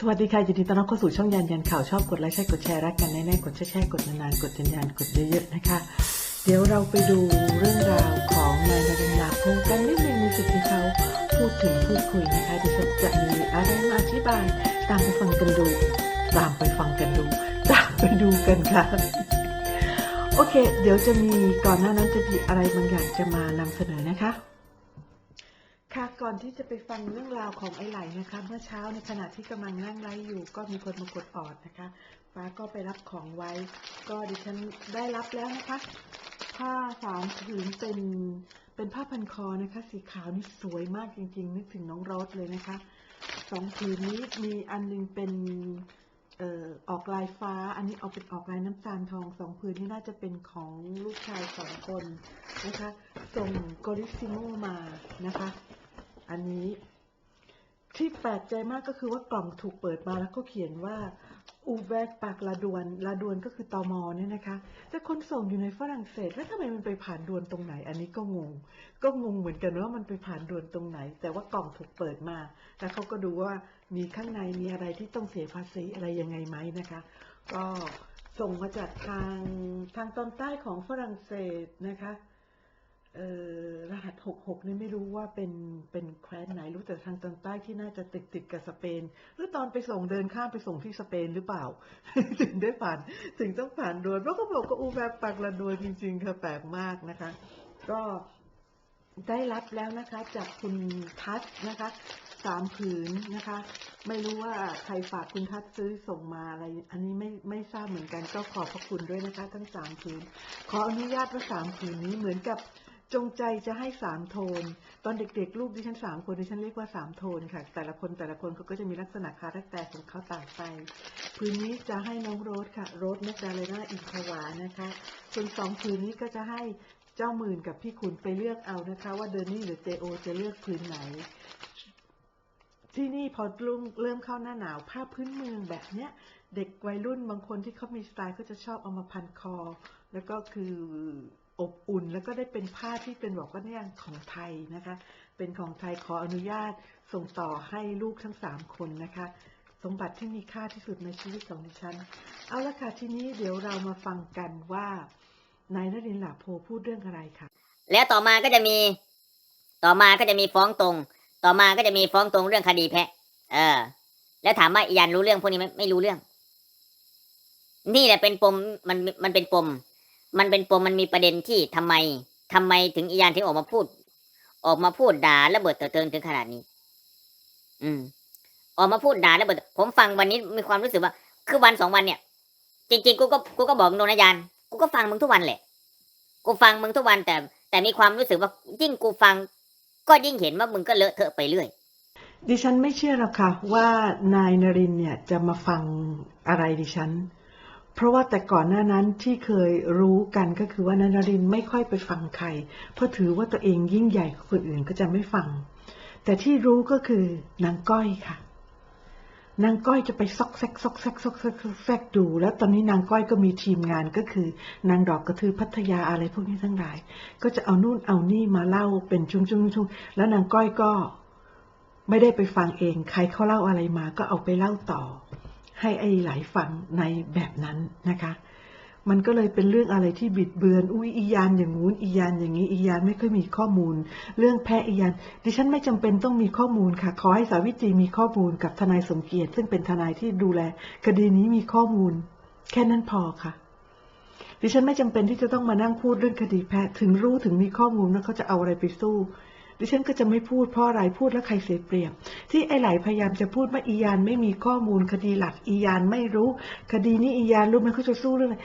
สวัสดีค่ะยินดีต้อนรับเข้าสู่ช่องยันยันข่าวชอบกดไลค์ใช่กดแชร์รักกันแน่ๆกดแชร์ๆกดนานๆกดยันยันกดเยอะๆนะคะ เดี๋ยวเราไปดูเรื่องราวของนายนรินทร์ลาพงกันนิดนึงในสิ่งที่เขาพูดถึงพูดคุยนะคะดิฉันจะมีอะไรมาอธิบาย ตามไปฟังกันดู ตามไปฟังกันดู ตามไปดูกันค่ะโอเค เดี๋ยวจะมีก่อนหน้านั้นจะมีอะไรบางอย่างจะมานำเสนอนะคะ ค่ะ ก่อนที่จะไปฟังเรื่องราวของไอ้ไหลนะคะ เมื่อเช้าในขณะที่กำลังนั่งไลฟ์อยู่ ก็มีคนมากดออดนะคะฟ้าก็ไปรับของไว้ ก็ดิฉันได้รับแล้วนะคะ ผ้าสามผืนเป็นเป็นผ้าพันคอนะคะ สีขาวนี่สวยมากจริง ๆ นึกถึงน้องโรสเลยนะคะสองผืนนี้มีอันหนึงเป็นเอ่อออกลายฟ้า อันนี้ออกเป็นออกลายน้ำตาลทองสองผืนนี้น่าจะเป็นของลูกชายสองคนนะคะส่งกริซิโมมานะคะ อันนี้ที่แปลกใจมากก็คือว่ากล่องถูกเปิดมาแล้วก็เขียนว่าอูแวกปากลาดวนลาดวนก็คือตอมอเนี่ยนะคะ แต่คนส่งอยู่ในฝรั่งเศส แล้วทำไมมันไปผ่านดวนตรงไหน อันนี้ก็งง ก็งงเหมือนกันว่ามันไปผ่านดวนตรงไหน แต่ว่ากล่องถูกเปิดมา แล้วเขาก็ดูว่ามีข้างในมีอะไรที่ต้องเสียภาษีอะไรยังไงไหมนะคะ ก็ส่งมาจากทางทางตอนใต้ของฝรั่งเศสนะคะ รหัส 66 นี่ไม่รู้ว่าเป็นเป็นแคว้นไหนรู้แต่ทางตอนใต้ที่น่าจะติดติดกับสเปน หรือตอนไปส่งเดินข้ามไปส่งที่สเปนหรือเปล่า ถึงได้ผ่านถึงต้องผ่านดวนเพราะเขาบอกก็อูแบบปักละดวนจริง ๆ ค่ะแปลกมากนะคะ ก็ได้รับแล้วนะคะจากคุณทัศนะคะสามผืนนะคะ ไม่รู้ว่าใครฝากคุณทัศซื้อส่งมาอะไร อันนี้ไม่ไม่ทราบเหมือนกันก็ขอบพระคุณด้วยนะคะ ทั้งสามผืน ขออนุญาตว่าสามผืนนี้เหมือนกับ จงใจจะให้สามโทน ตอนเด็กๆ ลูกดิฉันสามคนดิฉันเรียกว่าสามโทนค่ะ แต่ละคนแต่ละคนเขาก็จะมีลักษณะคาแรคเตอร์ของเขาต่างไปผืนนี้จะให้น้องโรสค่ะโรสเมกดาเลนาอินทวานะคะ ส่วนสองผืนนี้ก็จะให้เจ้าหมื่นกับพี่ขุนไปเลือกเอานะคะ ว่าเดนนี่หรือเจโอจะเลือกผืนไหนที่นี่พอเริ่มเริ่มเข้าหน้าหนาวผ้าพื้นเมืองแบบเนี้ย เด็กวัยรุ่นบางคนที่เขามีสไตล์ก็จะชอบเอามาพันคอ แล้วก็คือ อบอุ่นแล้วก็ได้เป็นผ้าที่เป็นบอกว่าเนี่ยของไทยนะคะ เป็นของไทยขออนุญาตส่งต่อให้ลูกทั้งสามคนนะคะ สมบัติที่มีค่าที่สุดในชีวิตของดิฉัน เอาละค่ะทีนี้เดี๋ยวเรามาฟังกันว่านายนรินทร์หลาโพพูดเรื่องอะไรค่ะ แล้วต่อมาก็จะมี ต่อมาก็จะมีฟ้องตรง ต่อมาก็จะมีฟ้องตรงเรื่องคดีแพะ เออ แล้วถามว่าอียันรู้เรื่องพวกนี้ไหมไม่รู้เรื่อง นี่แหละเป็นปมมันมันเป็นปม มันเป็นปมมันมีประเด็นที่ทำไมทำไมถึงอียันถึงออกมาพูด ออกมาพูดด่าระเบิดเถิดเทิงถึงขนาดนี้ อืม ออกมาพูดด่าระเบิดผมฟังวันนี้มีความรู้สึกว่า คือวันสองวันเนี่ย จริง ๆ กูก็กูก็บอกโนนยันกูก็ฟังมึงทุกวันแหละ กูฟังมึงทุกวันแต่ แต่มีความรู้สึกว่ายิ่งกูฟัง ก็ยิ่งเห็นว่ามึงก็เลอะเทอะไปเรื่อยดิฉันไม่เชื่อหรอกค่ะว่านายนรินเนี่ยจะมาฟังอะไรดิฉัน เพราะว่าแต่ก่อนหน้านั้นที่เคยรู้กันก็คือว่านายนรินไม่ค่อยไปฟังใคร เพราะถือว่าตัวเองยิ่งใหญ่กว่าคนอื่นก็จะไม่ฟัง แต่ที่รู้ก็คือนางก้อยค่ะนางก้อยจะไปซอกแซกซอกแซกซอกแซกซอกแซกดู แล้วตอนนี้นางก้อยก็มีทีมงานก็คือ นางดอกกระทือพัทยาอะไรพวกนี้ทั้งหลาย ก็จะเอานู่นเอานี่มาเล่าเป็นชุ่มๆๆแล้วนางก้อยก็ไม่ได้ไปฟังเอง ใครเขาเล่าอะไรมาก็เอาไปเล่าต่อ ให้ไอ้ไหลฟังในแบบนั้นนะคะ มันก็เลยเป็นเรื่องอะไรที่บิดเบือน อุ้ยอียานอย่างงู้นอียานอย่างนี้อียานไม่ค่อยมีข้อมูล เรื่องแพะอียานดิฉันไม่จำเป็นต้องมีข้อมูลค่ะ ขอให้สาวิตรีมีข้อมูลกับทนายสมเกียรติ ซึ่งเป็นทนายที่ดูแล คดีนี้มีข้อมูล แค่นั้นพอค่ะดิฉันไม่จำเป็นที่จะต้องมานั่งพูดเรื่องคดีแพะ ถึงรู้ถึงมีข้อมูลแล้วเขาจะเอาอะไรไปสู้ ดิฉันก็จะไม่พูดเพราะอะไรพูดแล้วใครเสียเปรียบ ที่ไอ้ไหลพยายามจะพูดว่าอียานไม่มีข้อมูลคดีหลักอียานไม่รู้ คดีนี้อียานรู้ไหมันเขาจะสู้เรื่องอะไร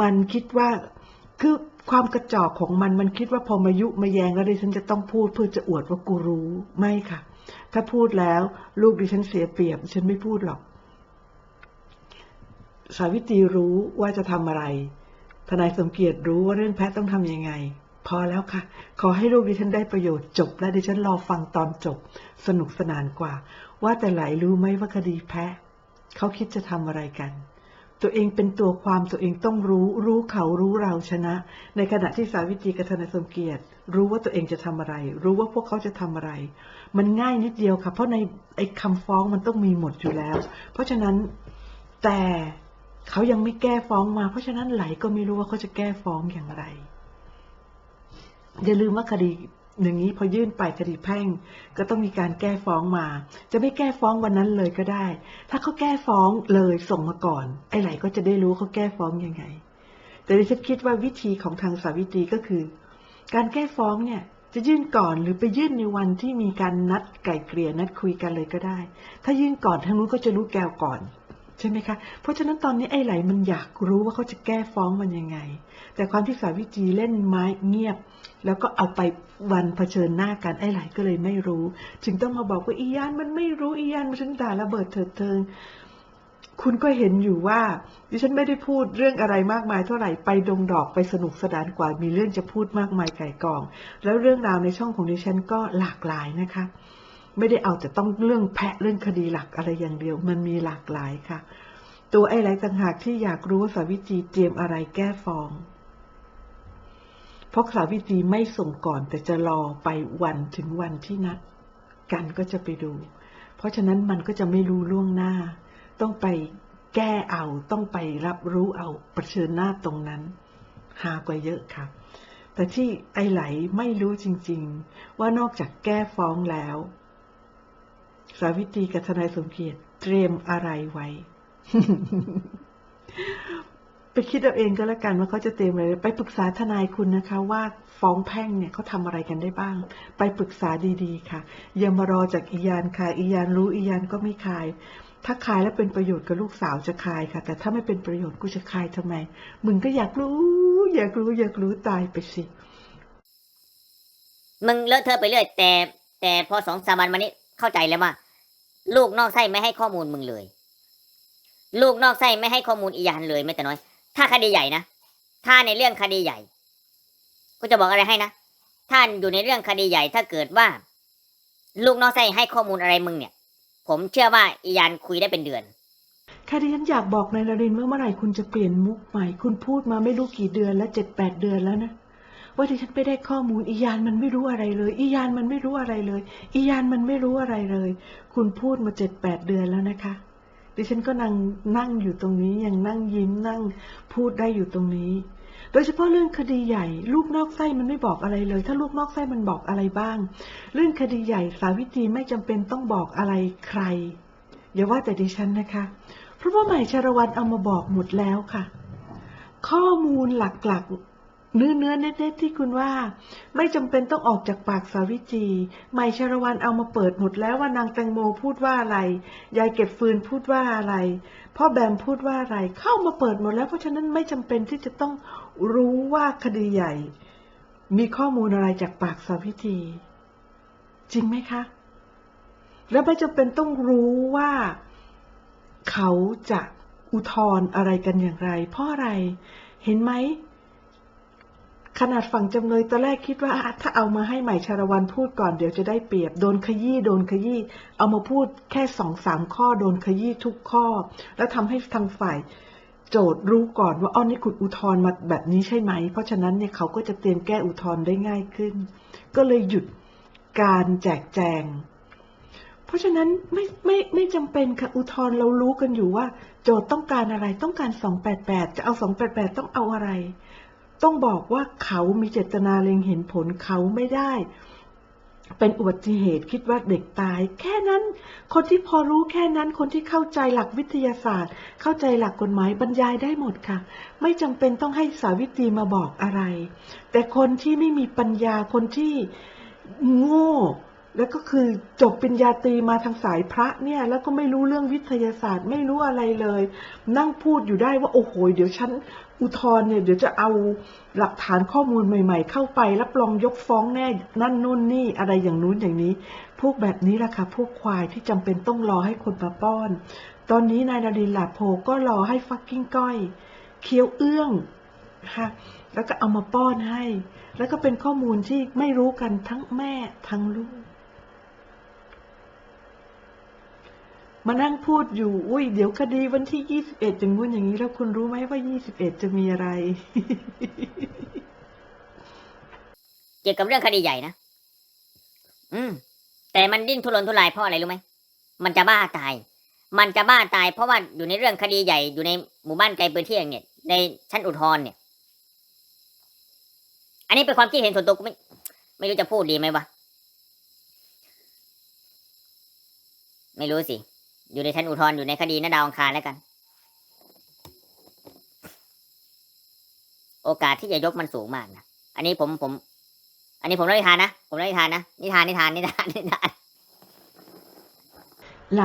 มันคิดว่าคือความกระจอกของมันมันคิดว่าพอมายุมาแยงแล้วดิฉันจะต้องพูดเพื่อจะอวดว่ากูรู้ไม่ค่ะ ถ้าพูดแล้วลูกดิฉันเสียเปรียบดิฉันไม่พูดหรอก สาวิตรีรู้ว่าจะทำอะไรทนายสมเกียรติรู้ว่าเรื่องแพทย์ต้องทำยังไง พอแล้วค่ะ ขอให้ลูกดิฉันได้ประโยชน์จบ และดิฉันรอฟังตอนจบ สนุกสนานกว่า ว่าแต่ไหลรู้ไหมว่าคดีแพะ เขาคิดจะทำอะไรกันตัวเองเป็นตัวความตัวเองต้องรู้ รู้เขารู้เราชนะ ในขณะที่สาวิตรีกับทนายสมเกียรติ รู้ว่าตัวเองจะทำอะไร รู้ว่าพวกเขาจะทำอะไร มันง่ายนิดเดียวค่ะ เพราะในไอ้คำฟ้องมันต้องมีหมดอยู่แล้ว เพราะฉะนั้นแต่เขายังไม่แก้ฟ้องมา เพราะฉะนั้นไหลก็ไม่รู้ว่าเขาจะแก้ฟ้องอย่างไร อย่าลืมว่าคดีอย่างนี้พอยื่นไปคดีแพ่ง ก็ต้องมีการแก้ฟ้องมา จะไม่แก้ฟ้องวันนั้นเลยก็ได้ ถ้าเขาแก้ฟ้องเลยส่งมาก่อน ไอ้ไหลก็จะได้รู้เขาแก้ฟ้องยังไง แต่ดิฉันคิดว่าวิธีของทางสาวิตรีก็คือ การแก้ฟ้องเนี่ยจะยื่นก่อนหรือไปยื่นในวันที่มีการนัดไกล่เกลี่ยนัดคุยกันเลยก็ได้ ถ้ายื่นก่อนทางนู้นก็จะรู้แก้วก่อน ใช่ไหมคะ เพราะฉะนั้นตอนนี้ไอ้ไหลมันอยากรู้ว่าเขาจะแก้ฟ้องมันยังไง แต่ความที่สาวิตรีเล่นไม้เงียบ แล้วก็เอาไปวันเผชิญหน้ากันไอ้ไหลก็เลยไม่รู้ จึงต้องมาบอกว่าอียานมันไม่รู้อียานมันถึงด่าระเบิดเถิดเทิงคุณก็เห็นอยู่ว่าดิฉันไม่ได้พูดเรื่องอะไรมากมายเท่าไหร่ไปดงดอกไปสนุกสนานกว่ามีเรื่องจะพูดมากมายไก่กอง แล้วเรื่องราวในช่องของดิฉันก็หลากหลายนะคะ ไม่ได้เอาแต่ต้องเรื่องแพะเรื่องคดีหลักอะไรอย่างเดียว มันมีหลากหลายค่ะ ตัวไอ้ไรต่างหากที่อยากรู้ว่าสาวิตรีเตรียมอะไรแก้ฟ้อง เพราะสาวิตรีไม่ส่งก่อนแต่จะรอไปวันถึงวันที่นัด กันก็จะไปดู เพราะฉะนั้นมันก็จะไม่รู้ล่วงหน้า ต้องไปแก้เอาต้องไปรับรู้เอาเชิญหน้าตรงนั้น หากว่าเยอะค่ะแต่ที่ไอไหลไม่รู้จริง ๆ ว่านอกจากแก้ฟ้องแล้ว สาวิตรีกับทนายสมเกียรติเตรียมอะไรไว้ ไปคิดเอาเองก็แล้วกันว่าเขาจะเตรียมอะไร ไปปรึกษาทนายคุณนะคะ ว่าฟ้องแพ่งเนี่ยเขาทำอะไรกันได้บ้าง ไปปรึกษาดีๆ ค่ะ อย่ามารอจากอียานค่ะ อียานรู้อียานก็ไม่คาย ถ้าคายแล้วเป็นประโยชน์กับลูกสาวจะคายค่ะ แต่ถ้าไม่เป็นประโยชน์กูจะคายทำไม มึงก็อยากรู้ อยากรู้อยากรู้ตายไปสิมึงเลอะเทอะไปเรื่อยแต่ แต่พอสองสามวันมานี้ เข้าใจแล้วว่า ลูกนอกไส้ไม่ให้ข้อมูลมึงเลย ลูกนอกไส้ไม่ให้ข้อมูลอียานเลยแม้แต่น้อย ถ้าคดีใหญ่นะถ้าในเรื่องคดีใหญ่กูจะบอกอะไรให้นะท่านอยู่ในเรื่องคดีใหญ่ถ้าเกิดว่า ลูกนอกไส้ให้ข้อมูลอะไรมึงเนี่ย ผมเชื่อว่าอียานคุยได้เป็นเดือนแค่ที่ฉันอยากบอกนายนรินว่าเมื่อไหร่คุณจะเปลี่ยนมุกใหม่ คุณพูดมาไม่รู้กี่เดือนแล้วเจ็ดแปดเดือนแล้วนะ ว่าที่ฉันไปได้ข้อมูลอียานมันไม่รู้อะไรเลย อียานมันไม่รู้อะไรเลย อียานมันไม่รู้อะไรเลย คุณพูดมาเจ็ดแปดเดือนแล้วนะคะ ดิฉันก็นั่งนั่งอยู่ตรงนี้ยังนั่งยิ้มนั่งพูดได้อยู่ตรงนี้ โดยเฉพาะเรื่องคดีใหญ่ ลูกนอกไส้มันไม่บอกอะไรเลย ถ้าลูกนอกไส้มันบอกอะไรบ้าง เรื่องคดีใหญ่สาวิตรีไม่จำเป็นต้องบอกอะไรใครอย่าว่าแต่ดิฉันนะคะ เพราะว่าใหม่ชรวันเอามาบอกหมดแล้วค่ะ ข้อมูลหลักๆ เนื้อเนื้อเน็ตๆที่คุณว่า ไม่จำเป็นต้องออกจากปากสาวิตรีใหม่ชรวันเอามาเปิดหมดแล้วว่านางแตงโมพูดว่าอะไรยายเก็บฟืนพูดว่าอะไรพ่อแบมพูดว่าอะไร เข้ามาเปิดหมดแล้วเพราะฉะนั้นไม่จำเป็นที่จะต้องรู้ว่าคดีใหญ่ มีข้อมูลอะไรจากปากสาวิตรีจริงไหมคะ แล้วไม่จำเป็นต้องรู้ว่า เขาจะอุทธรณ์อะไรกันอย่างไร เพราะอะไร เห็นไหม ขนาดฝั่งจำเลยตอนแรกคิดว่าถ้าเอามาให้ใหม่ชาละวันพูดก่อนเดี๋ยวจะได้เปรียบโดนขยี้โดนขยี้เอามาพูดแค่สองสามข้อโดนขยี้ทุกข้อ แล้วทำให้ทางฝ่ายโจทย์รู้ก่อนว่าอ้อนี่คุณอุทธร์มาแบบนี้ใช่ไหม เพราะฉะนั้นเนี่ยเขาก็จะเตรียมแก้อุทธร์ได้ง่ายขึ้น ก็เลยหยุดการแจกแจง เพราะฉะนั้นไม่ไม่ไม่จำเป็นค่ะอุทธร์เรารู้กันอยู่ว่า โจทย์ต้องการอะไรต้องการ 288 จะเอา 288 ต้องเอาอะไร ต้องบอกว่าเขามีเจตนาเล็งเห็นผลเขาไม่ได้ เป็นอุบัติเหตุคิดว่าเด็กตาย แค่นั้น คนที่พอรู้แค่นั้นคนที่เข้าใจหลักวิทยาศาสตร์ เข้าใจหลักกฎหมายบรรยายได้หมดค่ะ ไม่จำเป็นต้องให้สาวิตรีมาบอกอะไร แต่คนที่ไม่มีปัญญาคนที่โง่ แล้วก็คือจบปริญญาตรีมาทางสายพระเนี่ย แล้วก็ไม่รู้เรื่องวิทยาศาสตร์ ไม่รู้อะไรเลย นั่งพูดอยู่ได้ว่าโอ้โหเดี๋ยวฉันอุทธรเนี่ยเดี๋ยวจะเอาหลักฐานข้อมูลใหม่ ๆ เข้าไปรับรองยกฟ้องแน่นั่นนู่นนี่อะไรอย่างนู้นอย่างนี้ พวกแบบนี้แหละค่ะพวกควายที่จำเป็นต้องรอให้คนมาป้อน ตอนนี้นายนารินหลาโพก็รอให้ฟักกิ้งก้อยเคี้ยวเอื้องค่ะแล้วก็เอามาป้อนให้ แล้วก็เป็นข้อมูลที่ไม่รู้กันทั้งแม่ทั้งลูก มานั่งพูดอยู่ อุ้ย เดี๋ยวคดีวันที่ยี่สิบเอ็ดอย่างงู้นอย่างนี้แล้วคุณรู้ไหมว่ายี่สิบเอ็ดจะมีอะไรจกี่ยวกับเรื่องคดีใหญ่นะ อืม แต่มันดิ้นทุรนทุรายเพราะอะไรรู้ไหม มันจะบ้าตาย มันจะบ้าตาย เพราะว่าอยู่ในเรื่องคดีใหญ่อยู่ในหมู่บ้านไกลปืนเที่ยงเนี่ย ในชั้นอุทธรณ์เนี่ย อันนี้เป็นความคิดเห็นส่วนตัวกูไม่ ไม่รู้จะพูดดีไหมวะ ไม่รู้สิ อยู่ในชั้นอุทธรณ์อยู่ในคดีนาดาวอังคารแล้วกัน โอกาสที่จะยกมันสูงมากนะอันนี้ผมผม อันนี้ผมเล่านิทานนะผมเล่านิทานนะนิทานนิทานนิทานนิทานไหล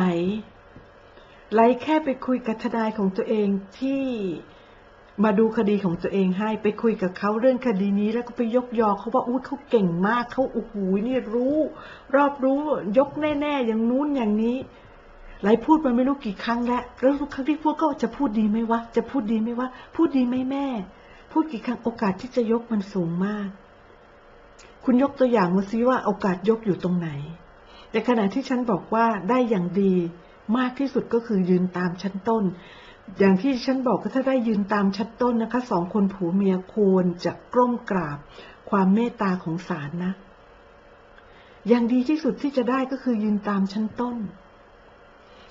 ไหลแค่ไปคุยกับทนายของตัวเองที่มาดูคดีของตัวเองให้ไปคุยกับเขาเรื่องคดีนี้แล้วก็ไปยกยอเขาว่าอุ้ยเขาเก่งมากเขาโอ้โหนี่รู้ รอบรู้ยกแน่ ๆ อย่างนู้นอย่างนี้ หลพูดมาไม่รู้กี่ครั้งแล้วแล้วทุกครั้งที่พูดก็จะพูดดีไหมวะ จะพูดดีไหมวะ พูดดีไหมแม่ พูดกี่ครั้งโอกาสที่จะยกมันสูงมาก คุณยกตัวอย่างมาซิว่าโอกาสยกอยู่ตรงไหน แต่ขณะที่ฉันบอกว่าได้อย่างดีมากที่สุดก็คือยืนตามชั้นต้น อย่างที่ฉันบอกก็ถ้าได้ยืนตามชั้นต้นนะคะสองคนผัวเมียควรจะกล้มกราบ ความเมตตาของศาลนะ อย่างดีที่สุดที่จะได้ก็คือยืนตามชั้นต้น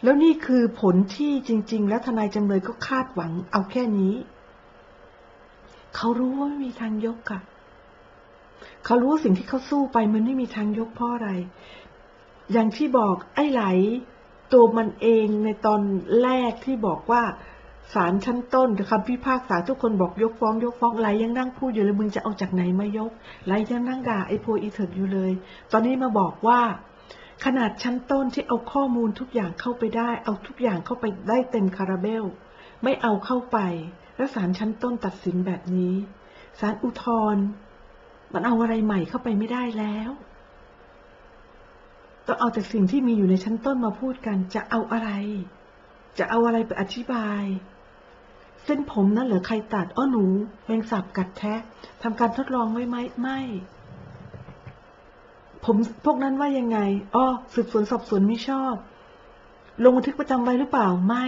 แล้วนี่คือผลที่จริง ๆ แล้วทนายจำเลยก็คาดหวังเอาแค่นี้ เขารู้ว่าไม่มีทางยกค่ะ เขารู้ว่าสิ่งที่เขาสู้ไปมันไม่มีทางยกเพราะอะไร อย่างที่บอกไอ้ไหล ตัวมันเองในตอนแรกที่บอกว่าศาลชั้นต้นคำพิพากษาทุกคนบอกยกฟ้อง ยกฟ้องไหลยังนั่งพูดอยู่เลยมึงจะเอาจากไหนมายกไหลยังนั่งด่าไอ้โพอีเถิดอยู่เลย ตอนนี้มาบอกว่า ขนาดชั้นต้นที่เอาข้อมูลทุกอย่างเข้าไปได้ เอาทุกอย่างเข้าไปได้เต็มคาราเบล ไม่เอาเข้าไป แล้วศาลชั้นต้นตัดสินแบบนี้ศาลอุทธรณ์มันเอาอะไรใหม่เข้าไปไม่ได้แล้วต้องเอาแต่สิ่งที่มีอยู่ในชั้นต้นมาพูดกัน จะเอาอะไร จะเอาอะไรไปอธิบาย เส้นผมนั่นเหรอใครตัดอ้อหนูแมงสาบกัดแทะทำการทดลองไว้ไหมไม่ ผมพวกนั้นว่ายังไงอ้อสืบสวนสอบสวนไม่ชอบ ลงบันทึกประจำไว้หรือเปล่าไม่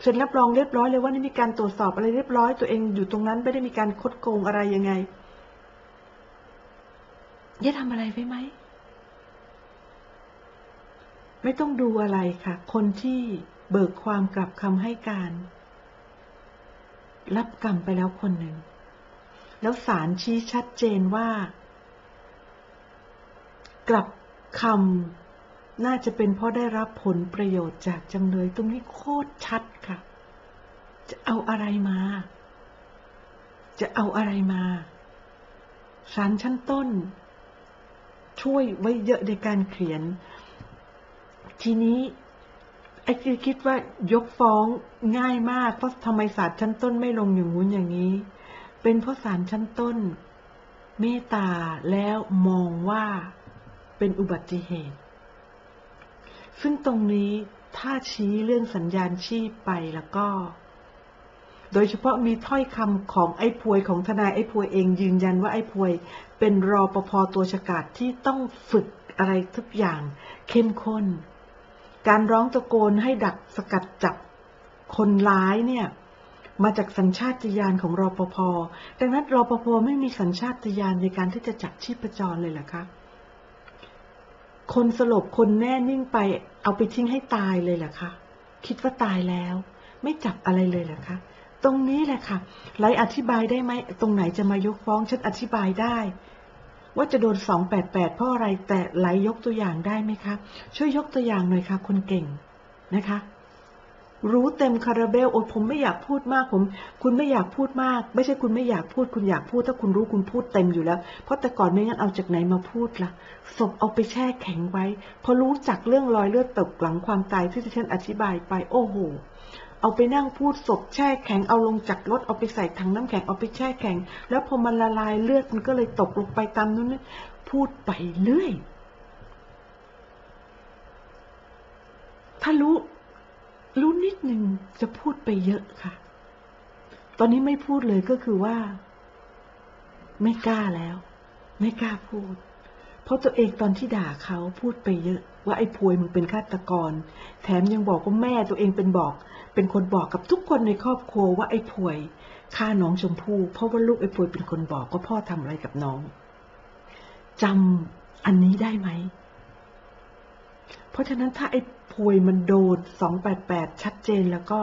เซ็นรับรองเรียบร้อยเลยว่านี่มีการตรวจสอบอะไรเรียบร้อยตัวเองอยู่ตรงนั้นไม่ได้มีการคดโกงอะไรยังไงย่าทำอะไรไว้ไหม ไม่ต้องดูอะไรค่ะ คนที่เบิกความกลับคำให้การ รับกรรมไปแล้วคนหนึ่ง แล้วศาลชี้ชัดเจนว่า กลับคำน่าจะเป็นเพราะได้รับผลประโยชน์จากจำเลยตรงนี้โคตรชัดค่ะ จะเอาอะไรมา จะเอาอะไรมาศาลชั้นต้น ช่วยไว้เยอะในการเขียน ทีนี้ไอ้ที่คิดว่ายกฟ้องง่ายมาก เพราะทำไมศาลชั้นต้นไม่ลงอย่างงู้นอย่างนี้ เป็นเพราะศาลชั้นต้น เมตตาแล้วมองว่า เป็นอุบัติเหตุ ซึ่งตรงนี้ถ้าชี้เรื่องสัญญาณชีพไปแล้วก็ โดยเฉพาะมีถ้อยคำของไอ้พวยของทนายไอ้พวยเองยืนยันว่าไอ้พวย เป็นรอปภตัวฉกาจที่ต้องฝึกอะไรทุกอย่างเข้มข้น การร้องตะโกนให้ดักสกัดจับคนร้ายเนี่ยมาจากสัญชาตญาณของรอปภ ดังนั้นรอปภไม่มีสัญชาตญาณในการที่จะจับชีพจรเลยเหรอคะ คนสลบคนแน่นิ่งไป เอาไปทิ้งให้ตายเลยเหรอคะคิดว่าตายแล้ว ไม่จับอะไรเลยเหรอคะตรงนี้แหละค่ะไรอธิบายได้ไหมตรงไหนจะมายกฟ้องฉันอธิบายได้ ว่าจะโดนสองแปดแปดเพราะอะไรแต่ไลยกตัวอย่างได้ไหมคะ ช่วยยกตัวอย่างหน่อยค่ะ คนเก่งนะคะ รู้เต็มคาราเบลโอ้ผมไม่อยากพูดมากผม คุณไม่อยากพูดมาก ไม่ใช่คุณไม่อยากพูด คุณอยากพูด ถ้าคุณรู้คุณพูดเต็มอยู่แล้ว เพราะแต่ก่อนไม่งั้นเอาจากไหนมาพูดล่ะศพเอาไปแช่แข็งไว้ พอรู้จักเรื่องรอยเลือดตกหลังความตายที่ที่ฉันอธิบายไป โอ้โหเอาไปนั่งพูดศพแช่แข็งเอาลงจากรถเอาไปใส่ถังน้ำแข็งเอาไปแช่แข็ง แล้วพอมันละลายเลือดมันก็เลยตกลงไปตามนู้นพูดไปเรื่อยถ้ารู้ รู้นิดหนึ่งจะพูดไปเยอะค่ะ ตอนนี้ไม่พูดเลยก็คือว่า ไม่กล้าแล้ว ไม่กล้าพูด เพราะตัวเองตอนที่ด่าเขาพูดไปเยอะ ว่าไอ้พวยมึงเป็นฆาตกร แถมยังบอกว่าแม่ตัวเองเป็นบอก เป็นคนบอกกับทุกคนในครอบครัวว่าไอ้พวยฆ่าน้องชมพู่เพราะว่าลูกไอ้พวยเป็นคนบอกว่าพ่อทำอะไรกับน้องจำอันนี้ได้ไหม เพราะฉะนั้นถ้าไอ้ พวยมันโดน288 ชัดเจนแล้วก็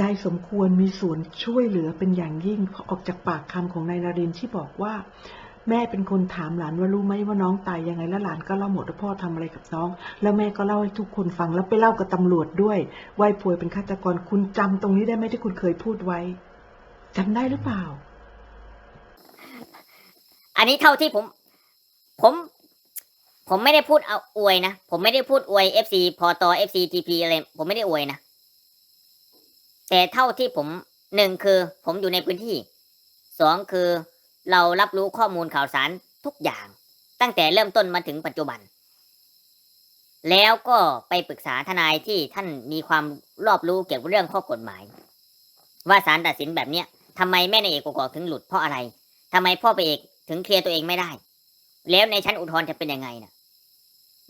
ยายสมควรมีส่วนช่วยเหลือเป็นอย่างยิ่งออกจากปากคำของนายนารินที่บอกว่า แม่เป็นคนถามหลานว่ารู้ไหมว่าน้องตายยังไงแล้วหลานก็เล่าหมดว่าพ่อทำอะไรกับน้อง แล้วแม่ก็เล่าให้ทุกคนฟังแล้วไปเล่ากับตำรวจด้วยว่าไอ้พวยเป็นฆาตกรคุณจำตรงนี้ได้ไหมที่คุณเคยพูดไว้จำได้หรือเปล่า อันนี้เท่าที่ผม ผม ผมไม่ได้พูดเอาอวยนะ ผมไม่ได้พูดอวย FC พอต่อ FC TP อะไร ผมไม่ได้อวยนะ แต่เท่าที่ผมหนึ่งคือ ผมอยู่ในพื้นที่สองคือ เรารับรู้ข้อมูลข่าวสารทุกอย่าง ตั้งแต่เริ่มต้นมาถึงปัจจุบัน แล้วก็ไปปรึกษาทนายที่ท่านมีความรอบรู้เกี่ยวกับเรื่องข้อกฎหมาย ว่าศาลตัดสินแบบเนี้ยทำไมแม่ในายเอกกอกถึงหลุดเพราะอะไรทำไมพ่อไปเอกถึงเคลียร์ตัวเองไม่ได้ แล้วในชั้นอุทธรณ์จะเป็นยังไงนะ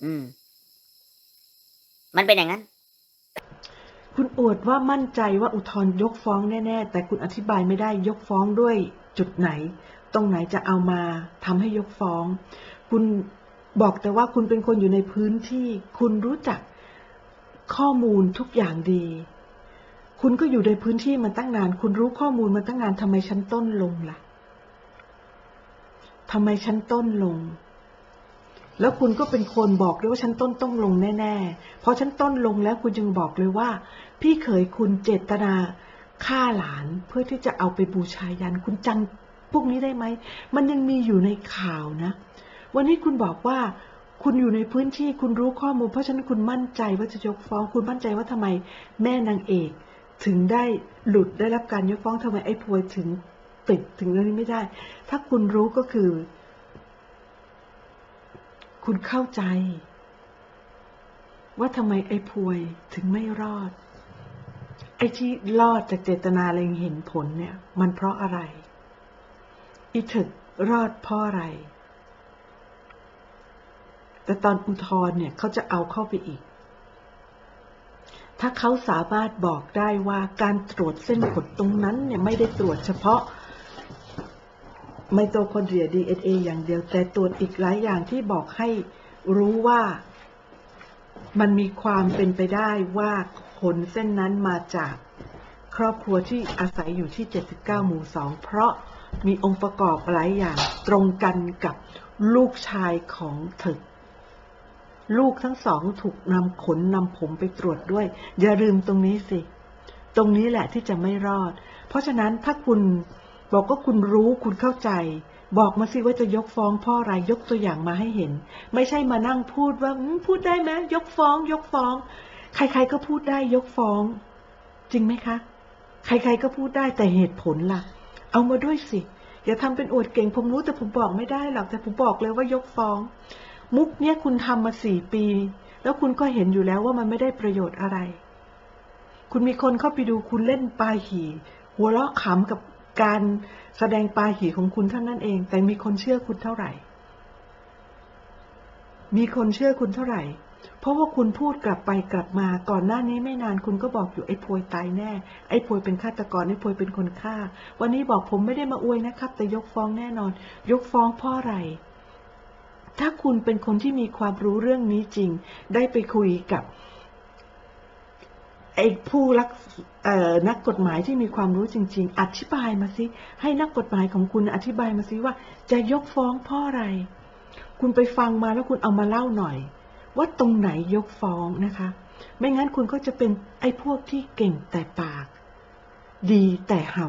อืม มันเป็นอย่างนั้น คุณอวดว่ามั่นใจว่าอุทธรณ์ยกฟ้องแน่ ๆ แต่คุณอธิบายไม่ได้ยกฟ้องด้วยจุดไหน ตรงไหนจะเอามาทำให้ยกฟ้อง คุณบอกแต่ว่าคุณเป็นคนอยู่ในพื้นที่ คุณรู้จักข้อมูลทุกอย่างดี คุณก็อยู่ในพื้นที่มาตั้งนาน คุณรู้ข้อมูลมาตั้งนานทำไมชั้นต้นลงล่ะทำไมชั้นต้นลง แล้วคุณก็เป็นคนบอกด้วยว่าชั้นต้นต้องลงแน่ๆ เพราะชั้นต้นลงแล้วคุณจึงบอกเลยว่า พี่เขยคุณเจตนาฆ่าหลานเพื่อที่จะเอาไปบูชายัน คุณจำพวกนี้ได้ไหม มันยังมีอยู่ในข่าวนะ วันนี้คุณบอกว่าคุณอยู่ในพื้นที่คุณรู้ข้อมูล เพราะฉะนั้นคุณมั่นใจว่าจะยกฟ้องคุณมั่นใจว่าทำไมแม่นางเอก ถึงได้หลุดได้รับการยกฟ้องทำไมไอ้พวยถึงติดถึงเรื่องนี้ไม่ได้ ถ้าคุณรู้ก็คือ คุณเข้าใจ ว่าทำไมไอ้พวยถึงไม่รอด ไอ้ที่รอดจากเจตนาเล็งเห็นผลเนี่ย มันเพราะอะไร อีถึกรอดเพราะอะไร แต่ตอนอุทธร์เนี่ยเขาจะเอาเข้าไปอีก ถ้าเขาสามารถบอกได้ว่าการตรวจเส้นขนตรงนั้นเนี่ยไม่ได้ตรวจเฉพาะ ไมโตคอนเดรีย DNA อย่างเดียว แต่ตรวจอีกหลายอย่างที่บอกให้รู้ว่ามันมีความเป็นไปได้ว่าขนเส้นนั้นมาจากครอบครัวที่อาศัยอยู่ที่ 79 หมู่ 2 เพราะมีองค์ประกอบหลายอย่างตรงกันกับลูกชายของเถึกลูกทั้งสองถูกนำขนนำผมไปตรวจด้วย อย่าลืมตรงนี้สิ ตรงนี้แหละที่จะไม่รอด เพราะฉะนั้นถ้าคุณ บอกว่าคุณรู้คุณเข้าใจ บอกมาสิว่าจะยกฟ้องพ่ออะไรยกตัวอย่างมาให้เห็น ไม่ใช่มานั่งพูดว่าพูดได้ไหมยกฟ้อง ยกฟ้อง ใคร ๆ ก็พูดได้ยกฟ้อง จริงไหมคะ ใคร ๆ ก็พูดได้แต่เหตุผลล่ะ เอามาด้วยสิอย่าทำเป็นอวดเก่งผมรู้แต่ผมบอกไม่ได้หรอกแต่ผมบอกเลยว่ายกฟ้อง มุกเนี่ยคุณทำมาสี่ปี แล้วคุณก็เห็นอยู่แล้วว่ามันไม่ได้ประโยชน์อะไร คุณมีคนเข้าไปดูคุณเล่นปาหี่หัวเราะขำกับ การแสดงปาหีของคุณเท่านั้นเอง แต่มีคนเชื่อคุณเท่าไหร่ มีคนเชื่อคุณเท่าไหร่ เพราะว่าคุณพูดกลับไปกลับมาก่อนหน้านี้ไม่นานคุณก็บอกอยู่ไอ้พวยตายแน่ ไอ้พวยเป็นฆาตกรไอ้พวยเป็นคนฆ่า วันนี้บอกผมไม่ได้มาอวยนะครับ แต่ยกฟ้องแน่นอน ยกฟ้องเพราะอะไรถ้าคุณเป็นคนที่มีความรู้เรื่องนี้จริง ได้ไปคุยกับ ไอ้ผู้รักนักกฎหมายที่มีความรู้จริง ๆ อธิบายมาสิ ให้นักกฎหมายของคุณอธิบายมาสิว่า จะยกฟ้องเพราะอะไร คุณไปฟังมาแล้วคุณเอามาเล่าหน่อย ว่าตรงไหนยกฟ้องนะคะ ไม่งั้นคุณก็จะเป็นไอ้พวกที่เก่งแต่ปาก ดีแต่เห่า